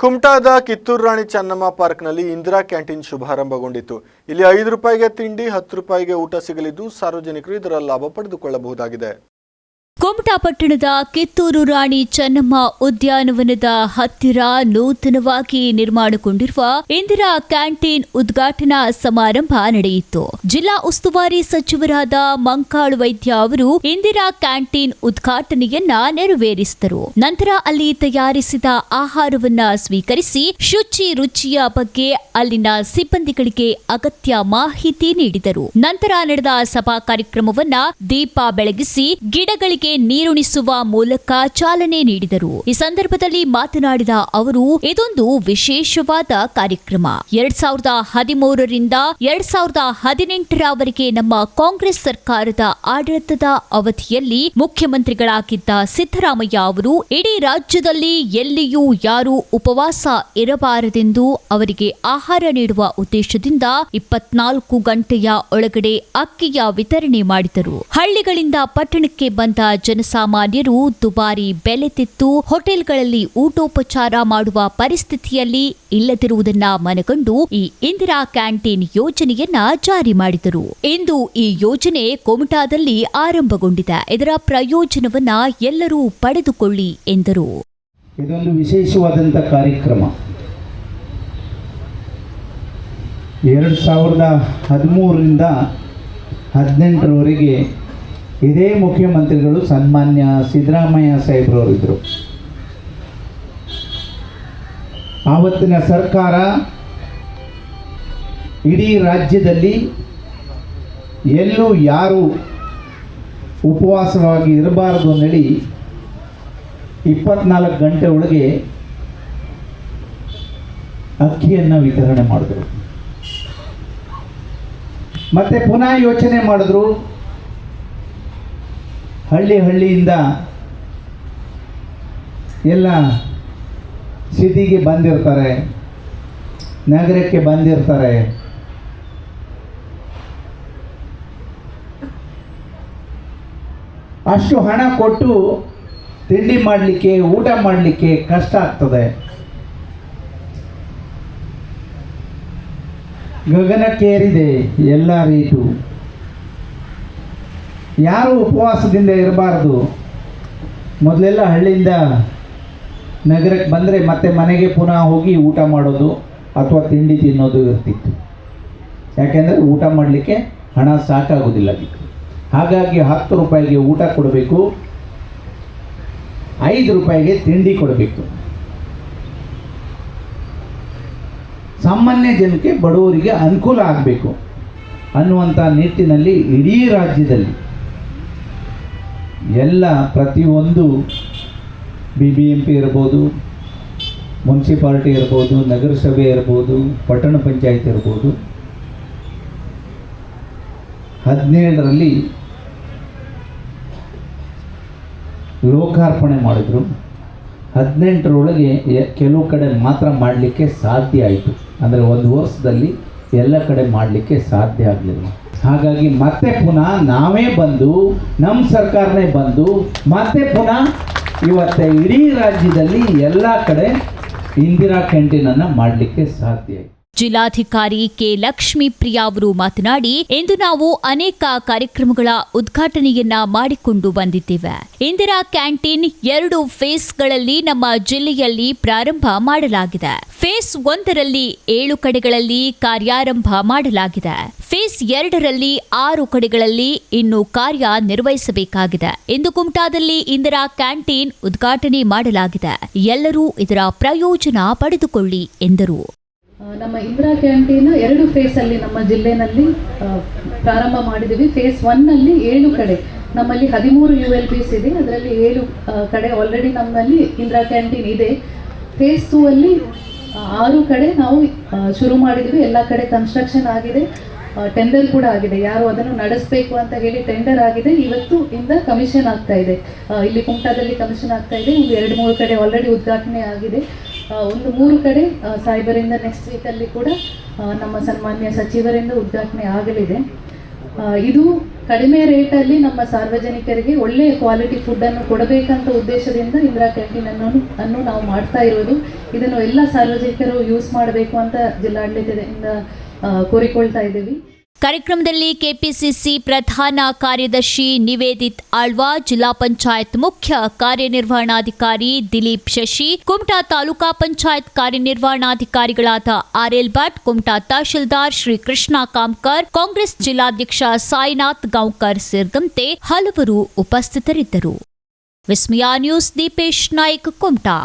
ಕುಮಟಾದ ಕಿತ್ತೂರು ರಾಣಿ ಚೆನ್ನಮ್ಮ ಪಾರ್ಕ್ನಲ್ಲಿ ಇಂದಿರಾ ಕ್ಯಾಂಟೀನ್ ಶುಭಾರಂಭಗೊಂಡಿತು ಇಲ್ಲಿ ಐದು ರೂಪಾಯಿಗೆ ತಿಂಡಿ, ಹತ್ತು ರೂಪಾಯಿಗೆ ಊಟ ಸಿಗಲಿದ್ದು ಸಾರ್ವಜನಿಕರು ಇದರ ಲಾಭ ಪಡೆದುಕೊಳ್ಳಬಹುದಾಗಿದೆ. ಕುಮಟಾ ಪಟ್ಟಣದ ಕಿತ್ತೂರು ರಾಣಿ ಚೆನ್ನಮ್ಮ ಉದ್ಯಾನವನದ ಹತ್ತಿರ ನೂತನವಾಗಿ ನಿರ್ಮಾಣಗೊಂಡಿರುವ ಇಂದಿರಾ ಕ್ಯಾಂಟೀನ್ ಉದ್ಘಾಟನಾ ಸಮಾರಂಭ ನಡೆಯಿತು. ಜಿಲ್ಲಾ ಉಸ್ತುವಾರಿ ಸಚಿವರಾದ ಮಂಕಾಳು ವೈದ್ಯ ಅವರು ಇಂದಿರಾ ಕ್ಯಾಂಟೀನ್ ಉದ್ಘಾಟನೆಯನ್ನ ನೆರವೇರಿಸಿದರು. ನಂತರ ಅಲ್ಲಿ ತಯಾರಿಸಿದ ಆಹಾರವನ್ನ ಸ್ವೀಕರಿಸಿ ಶುಚಿ ರುಚಿಯ ಬಗ್ಗೆ ಅಲ್ಲಿನ ಸಿಬ್ಬಂದಿಗಳಿಗೆ ಅಗತ್ಯ ಮಾಹಿತಿ ನೀಡಿದರು. ನಂತರ ನಡೆದ ಸಭಾ ಕಾರ್ಯಕ್ರಮವನ್ನ ದೀಪ ಬೆಳಗಿಸಿ ಗಿಡಗಳಿಗೆ ನೀರುಣಿಸುವ ಮೂಲಕ ಚಾಲನೆ ನೀಡಿದರು. ಈ ಸಂದರ್ಭದಲ್ಲಿ ಮಾತನಾಡಿದ ಅವರು, ಇದೊಂದು ವಿಶೇಷವಾದ ಕಾರ್ಯಕ್ರಮ. ಎರಡ್ ಸಾವಿರದ ಹದಿಮೂರರಿಂದ ಎರಡ್ ಸಾವಿರದ ಹದಿನೆಂಟರವರೆಗೆ ನಮ್ಮ ಕಾಂಗ್ರೆಸ್ ಸರ್ಕಾರದ ಆಡಳಿತದ ಅವಧಿಯಲ್ಲಿ ಮುಖ್ಯಮಂತ್ರಿಗಳಾಗಿದ್ದ ಸಿದ್ದರಾಮಯ್ಯ ಅವರು, ಇಡೀ ರಾಜ್ಯದಲ್ಲಿ ಎಲ್ಲಿಯೂ ಯಾರೂ ಉಪವಾಸ ಇರಬಾರದೆಂದು ಅವರಿಗೆ ಆಹಾರ ನೀಡುವ ಉದ್ದೇಶದಿಂದ ಇಪ್ಪತ್ನಾಲ್ಕು ಗಂಟೆಯ ಒಳಗಡೆ ಅಕ್ಕಿಯ ವಿತರಣೆ ಮಾಡಿದರು. ಹಳ್ಳಿಗಳಿಂದ ಪಟ್ಟಣಕ್ಕೆ ಬಂದ ಜನಸಾಮಾನ್ಯರು ದುಬಾರಿ ಬೆಲೆ ತೆತ್ತು ಹೋಟೆಲ್ಗಳಲ್ಲಿ ಊಟೋಪಚಾರ ಮಾಡುವ ಪರಿಸ್ಥಿತಿಯಲ್ಲಿ ಇಲ್ಲದಿರುವುದನ್ನ ಮನಗಂಡು ಈ ಇಂದಿರಾ ಕ್ಯಾಂಟೀನ್ ಯೋಜನೆಯನ್ನ ಜಾರಿ ಮಾಡಿದರು. ಇಂದು ಈ ಯೋಜನೆ ಕೊಮಟಾದಲ್ಲಿ ಆರಂಭಗೊಂಡಿದೆ. ಇದರ ಪ್ರಯೋಜನವನ್ನ ಎಲ್ಲರೂ ಪಡೆದುಕೊಳ್ಳಿ ಎಂದರು. ಇದೊಂದು ವಿಶೇಷವಾದಂಥ ಕಾರ್ಯಕ್ರಮ. ಎರಡು ಸಾವಿರದ ಹದಿಮೂರರಿಂದ ಹದಿನೆಂಟರವರೆಗೆ ಇದೇ ಮುಖ್ಯಮಂತ್ರಿಗಳು ಸನ್ಮಾನ್ಯ ಸಿದ್ದರಾಮಯ್ಯ ಸಾಹೇಬ್ರವರಿದ್ದರು. ಆವತ್ತಿನ ಸರ್ಕಾರ ಇಡೀ ರಾಜ್ಯದಲ್ಲಿ ಎಲ್ಲೂ ಯಾರು ಉಪವಾಸವಾಗಿ ಇರಬಾರದು ನಡಿ ಇಪ್ಪತ್ನಾಲ್ಕು ಗಂಟೆ ಒಳಗೆ ಅಕ್ಕಿಯನ್ನು ವಿತರಣೆ ಮಾಡಿದ್ರು. ಮತ್ತೆ ಪುನಃ ಯೋಚನೆ ಮಾಡಿದ್ರು ಹಳ್ಳಿ ಹಳ್ಳಿಯಿಂದ ಎಲ್ಲ ಸಿಟಿಗೆ ಬಂದಿರ್ತಾರೆ, ನಗರಕ್ಕೆ ಬಂದಿರ್ತಾರೆ. ಅಷ್ಟು ಹಣ ಕೊಟ್ಟು ತಿಂಡಿ ಮಾಡಲಿಕ್ಕೆ, ಊಟ ಮಾಡಲಿಕ್ಕೆ ಕಷ್ಟ ಆಗ್ತದೆ. ಗಗನಕ್ಕೇರಿದೆ ಎಲ್ಲ ರೇಟು ಯಾರು ಉಪವಾಸದಿಂದ ಇರಬಾರ್ದು? ಮೊದಲೆಲ್ಲ ಹಳ್ಳಿಯಿಂದ ನಗರಕ್ಕೆ ಬಂದರೆ ಮತ್ತೆ ಮನೆಗೆ ಪುನಃ ಹೋಗಿ ಊಟ ಮಾಡೋದು ಅಥವಾ ತಿಂಡಿ ತಿನ್ನೋದು ಇರ್ತಿತ್ತು. ಯಾಕೆಂದರೆ ಊಟ ಮಾಡಲಿಕ್ಕೆ ಹಣ ಸಾಕಾಗೋದಿಲ್ಲ ಹಾಗಾಗಿ ಹತ್ತು ರೂಪಾಯಿಗೆ ಊಟ ಕೊಡಬೇಕು, ಐದು ರೂಪಾಯಿಗೆ ತಿಂಡಿ ಕೊಡಬೇಕು. ಸಾಮಾನ್ಯ ಜನಕ್ಕೆ ಬಡವರಿಗೆ ಅನುಕೂಲ ಆಗಬೇಕು ಅನ್ನುವಂಥ ನಿಟ್ಟಿನಲ್ಲಿ ಇಡೀ ರಾಜ್ಯದಲ್ಲಿ ಎಲ್ಲ ಪ್ರತಿಯೊಂದು ಬಿ ಬಿ ಎಂ ಪಿ ಇರ್ಬೋದು, ಮುನ್ಸಿಪಾಲ್ಟಿ ಇರ್ಬೋದು, ನಗರಸಭೆ ಇರ್ಬೋದು, ಪಟ್ಟಣ ಪಂಚಾಯತ್ ಇರ್ಬೋದು. ಹದಿನೇಳರಲ್ಲಿ ಲೋಕಾರ್ಪಣೆ ಮಾಡಿದ್ರು. ಹದಿನೆಂಟರೊಳಗೆ ಕೆಲವು ಕಡೆ ಮಾತ್ರ ಮಾಡಲಿಕ್ಕೆ ಸಾಧ್ಯ ಆಯಿತು. ಅಂದರೆ ಒಂದು ವರ್ಷದಲ್ಲಿ ಎಲ್ಲ ಕಡೆ ಮಾಡಲಿಕ್ಕೆ ಸಾಧ್ಯ ಆಗಲಿಲ್ಲ. ಹಾಗಾಗಿ ಮತ್ತೆ ಪುನಃ ನಾವೇ ಬಂದು ನಮ್ಮ ಸರ್ಕಾರನೇ ಬಂದು, ಮತ್ತೆ ಪುನಃ ಇವತ್ತು ಇಡೀ ರಾಜ್ಯದಲ್ಲಿ ಎಲ್ಲ ಕಡೆ ಇಂದಿರಾ ಕ್ಯಾಂಟೀನನ್ನು ಮಾಡಲಿಕ್ಕೆ ಸಾಧ್ಯ ಜಿಲ್ಲಾಧಿಕಾರಿ ಕೆ ಲಕ್ಷ್ಮೀ ಪ್ರಿಯಾ ಅವರು ಮಾತನಾಡಿ, ಇಂದು ನಾವು ಅನೇಕ ಕಾರ್ಯಕ್ರಮಗಳ ಉದ್ಘಾಟನೆಯನ್ನ ಮಾಡಿಕೊಂಡು ಬಂದಿದ್ದೇವೆ. ಇಂದಿರಾ ಕ್ಯಾಂಟೀನ್ ಎರಡು ಫೇಸ್ಗಳಲ್ಲಿ ನಮ್ಮ ಜಿಲ್ಲೆಯಲ್ಲಿ ಪ್ರಾರಂಭ ಮಾಡಲಾಗಿದೆ. ಫೇಸ್ ಒಂದರಲ್ಲಿ ಏಳು ಕಡೆಗಳಲ್ಲಿ ಕಾರ್ಯಾರಂಭ ಮಾಡಲಾಗಿದೆ. ಫೇಸ್ ಎರಡರಲ್ಲಿ ಆರು ಕಡೆಗಳಲ್ಲಿ ಇನ್ನು ಕಾರ್ಯ ನಿರ್ವಹಿಸಬೇಕಾಗಿದೆ. ಇಂದು ಕುಮಟಾದಲ್ಲಿ ಇಂದಿರಾ ಕ್ಯಾಂಟೀನ್ ಉದ್ಘಾಟನೆ ಮಾಡಲಾಗಿದೆ. ಎಲ್ಲರೂ ಇದರ ಪ್ರಯೋಜನ ಪಡೆದುಕೊಳ್ಳಿ ಎಂದರು. ನಮ್ಮ ಇಂದಿರಾ ಕ್ಯಾಂಟೀನ್ ಎರಡು ಫೇಸಲ್ಲಿ ನಮ್ಮ ಜಿಲ್ಲೆನಲ್ಲಿ ಪ್ರಾರಂಭ ಮಾಡಿದ್ದೀವಿ. ಫೇಸ್ ಒನ್ನಲ್ಲಿ ಏಳು ಕಡೆ. ನಮ್ಮಲ್ಲಿ ಹದಿಮೂರು ಯು ಎಲ್ ಪಿಸ್ ಇದೆ. ಅದರಲ್ಲಿ ಏಳು ಕಡೆ ಆಲ್ರೆಡಿ ನಮ್ಮಲ್ಲಿ ಇಂದಿರಾ ಕ್ಯಾಂಟೀನ್ ಇದೆ. ಫೇಸ್ ಟೂ ಅಲ್ಲಿ ಆರು ಕಡೆ ನಾವು ಶುರು ಮಾಡಿದ್ವಿ ಎಲ್ಲ ಕಡೆ ಕನ್ಸ್ಟ್ರಕ್ಷನ್ ಆಗಿದೆ. ಟೆಂಡರ್ ಕೂಡ ಆಗಿದೆ. ಯಾರು ಅದನ್ನು ನಡೆಸಬೇಕು ಅಂತ ಹೇಳಿ ಟೆಂಡರ್ ಆಗಿದೆ. ಇವತ್ತು ಇಂದ ಕಮಿಷನ್ ಆಗ್ತಾ ಇದೆ. ಇಲ್ಲಿ ಕುಮಟಾದಲ್ಲಿ ಕಮಿಷನ್ ಆಗ್ತಾ ಇದೆ. ಒಂದು ಎರಡು ಮೂರು ಕಡೆ ಆಲ್ರೆಡಿ ಉದ್ಘಾಟನೆ ಆಗಿದೆ. ಒಂದು ಮೂರು ಕಡೆ ಸಾಯಿಬರಿಂದ ನೆಕ್ಸ್ಟ್ ವೀಕಲ್ಲಿ ಕೂಡ ನಮ್ಮ ಸನ್ಮಾನ್ಯ ಸಚಿವರಿಂದ ಉದ್ಘಾಟನೆ ಆಗಲಿದೆ. ಇದು ಕಡಿಮೆ ರೇಟಲ್ಲಿ ನಮ್ಮ ಸಾರ್ವಜನಿಕರಿಗೆ ಒಳ್ಳೆಯ ಕ್ವಾಲಿಟಿ ಫುಡ್ಡನ್ನು ಕೊಡಬೇಕಂತ ಉದ್ದೇಶದಿಂದ ಇಂದಿರಾ ಕ್ಯಾಂಟೀನ್ ಅನ್ನು ಅನ್ನು ನಾವು ಮಾಡ್ತಾ ಇರೋದು. ಇದನ್ನು ಎಲ್ಲ ಸಾರ್ವಜನಿಕರು ಯೂಸ್ ಮಾಡಬೇಕು ಅಂತ ಜಿಲ್ಲಾಡಳಿತದಿಂದ ಕೋರಿಕೊಳ್ತಾ ಇದ್ದೀವಿ. ಕಾರ್ಯಕ್ರಮದಲ್ಲಿ ಕೆಪಿಸಿಸಿ ಪ್ರಧಾನ ಕಾರ್ಯದರ್ಶಿ ನಿವೇದಿತ್ ಆಳ್ವಾ, ಜಿಲ್ಲಾ ಪಂಚಾಯತ್ ಮುಖ್ಯ ಕಾರ್ಯನಿರ್ವಹಣಾಧಿಕಾರಿ ದಿಲೀಪ್ ಶಶಿ, ಕುಮಟಾ ತಾಲೂಕಾ ಪಂಚಾಯತ್ ಕಾರ್ಯನಿರ್ವಹಣಾಧಿಕಾರಿಗಳಾದ ಆರ್ಎಲ್ ಭಟ್, ಕುಮಟಾ ತಹಶೀಲ್ದಾರ್ ಶ್ರೀ ಕೃಷ್ಣ ಕಾಮ್ಕರ್, ಕಾಂಗ್ರೆಸ್ ಜಿಲ್ಲಾಧ್ಯಕ್ಷ ಸಾಯಿನಾಥ್ ಗಾಂವ್ಕರ್ ಸೇರಿದಂತೆ ಹಲವರು ಉಪಸ್ಥಿತರಿದ್ದರು. ವಿಸ್ಮಯ ನ್ಯೂಸ್, ದೀಪೇಶ್ ನಾಯ್ಕ್, ಕುಮಟಾ.